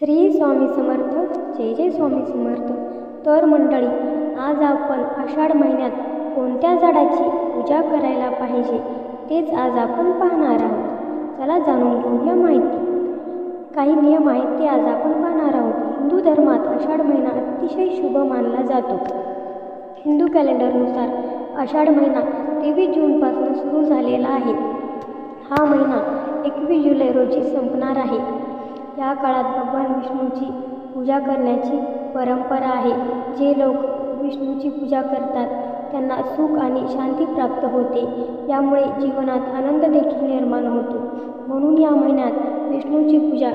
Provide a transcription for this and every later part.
श्री स्वामी समर्थ जय जय स्वामी समर्थ. तर मंडळी आज आपण आषाढ महिन्यात कोणत्या झाडाची पूजा करायला पाहिजे तेच आज आपण पाहणार आहोत. चला जाणून घेऊया माहिती. काही नियम आहेत ते आज आपण पाहणार आहोत. हिंदू धर्मात आषाढ महिना अतिशय शुभ मानला जातो. हिंदू कॅलेंडरनुसार आषाढ महिना तेवीस जूनपासून सुरू झालेला आहे. हा महिना एकवीस जुलै रोजी संपणार आहे. या काळात भगवान विष्णूची पूजा करण्याची परंपरा आहे. जे लोक विष्णूची पूजा करतात त्यांना सुख आणि शांती प्राप्त होते. यामुळे जीवनात आनंद देखील निर्माण होतो. म्हणून या महिन्यात विष्णूची पूजा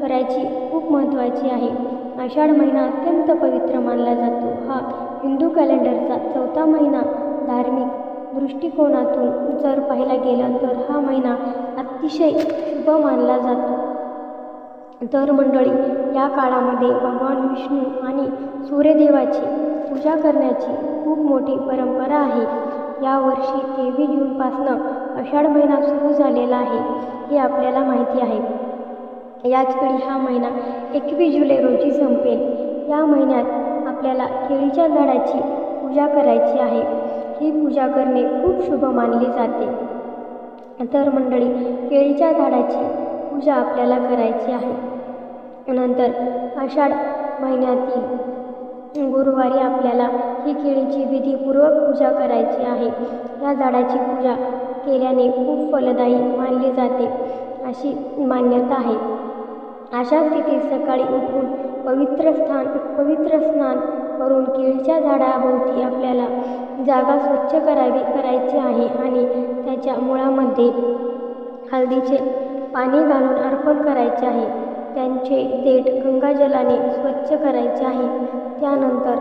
करायची खूप महत्त्वाची आहे. आषाढ महिना अत्यंत पवित्र मानला जातो. हा हिंदू कॅलेंडरचा चौथा महिना धार्मिक दृष्टिकोनातून जर पाहिला गेला तर हा महिना अतिशय शुभ मानला जातो. तर मंडळी या काळामध्ये भगवान विष्णू आणि सूर्यदेवाची पूजा करण्याची खूप मोठी परंपरा आहे. यावर्षी तेवीस जूनपासनं आषाढ महिना सुरू झालेला आहे हे आपल्याला माहिती आहे. याच वेळी हा महिना एकवीस जुलै रोजी संपेल. या महिन्यात आपल्याला केळीच्या झाडाची पूजा करायची आहे. ही पूजा करणे खूप शुभ मानले जाते. तर मंडळी केळीच्या झाडाची पूजा आपल्याला करायची आहे. नंतर आषाढ महिन्यातील गुरुवारी आपल्याला ही केळीची विधीपूर्वक पूजा करायची आहे. या झाडाची पूजा केल्याने खूप फलदायी मानली जाते अशी मान्यता आहे. अशा स्थितीत सकाळी उठून पवित्र स्थान पवित्र स्नान करून केळीच्या झाडाभोवती आपल्याला जागा स्वच्छ करावी करायची आहे आणि त्याच्या मुळामध्ये हळदीचे पाणी घालून अर्पण करायचे आहे. त्यांचे देठ गंगाजलाने स्वच्छ करायचे आहे. त्यानंतर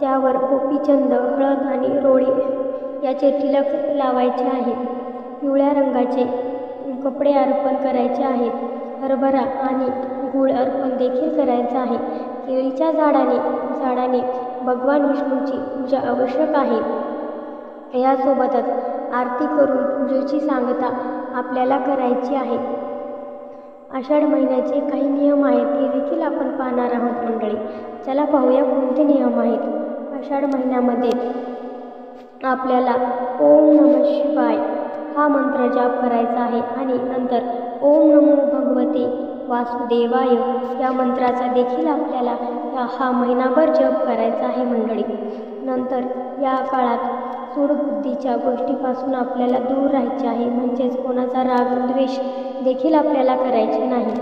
त्यावर गोपीचंद हळद आणि रोळी याचे तिलक लावायचे आहे. पिवळ्या रंगाचे कपडे अर्पण करायचे आहेत. हरभरा आणि गूळ अर्पण देखील करायचं आहे. केळीच्या झाडाने झाडाने भगवान विष्णूची पूजा आवश्यक आहे. यासोबतच आरती करून पूजेची सांगता आपल्याला करायची आहे. आषाढ महिन्याचे काही नियम आहेत ते देखील आपण पाहणार आहोत मंडळी. चला पाहूया कोणते नियम आहेत. आषाढ महिन्यामध्ये आपल्याला ओम नम शिवाय हा मंत्र जाप करायचा आहे आणि नंतर ओम नमो भगवते वासुदेवाय या मंत्राचा देखील आपल्याला हा महिनाभर जप करायचा आहे मंडळी. नंतर या काळात सूडबुद्धीच्या गोष्टीपासून आपल्याला दूर राहायचे आहे म्हणजेच कोणाचा राग द्वेष देखील आपल्याला करायचे नाही.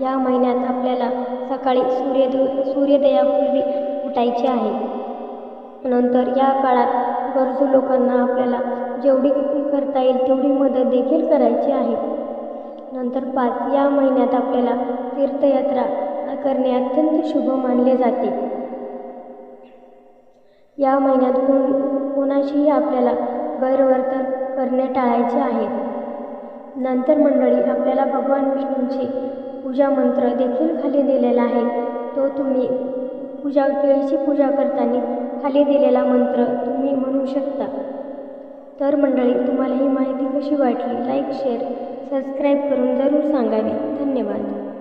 या महिन्यात आपल्याला सकाळी सूर्यदे सूर्योदयापूर्वी उठायचे आहे. नंतर या काळात गरजू लोकांना आपल्याला जेवढी करता येईल तेवढी मदत देखील करायची आहे. नंतर पाच या महिन्यात आपल्याला तीर्थयात्रा करणे अत्यंत शुभ मानले जाते. या महिन्यात कोण कोणाशीही आपल्याला गैरवर्तन करणे टाळायचे आहे. नंतर मंडळी आपल्याला भगवान विष्णूंचे पूजा मंत्र देखील खाली दिलेला आहे. तो तुम्ही पूजा केळीची पूजा करताना खाली दिलेला मंत्र तुम्ही म्हणू शकता. तर मंडळी तुम्हाला ही माहिती कशी वाटली? लाईक शेअर सबस्क्राईब करून जरूर सांगावी. धन्यवाद.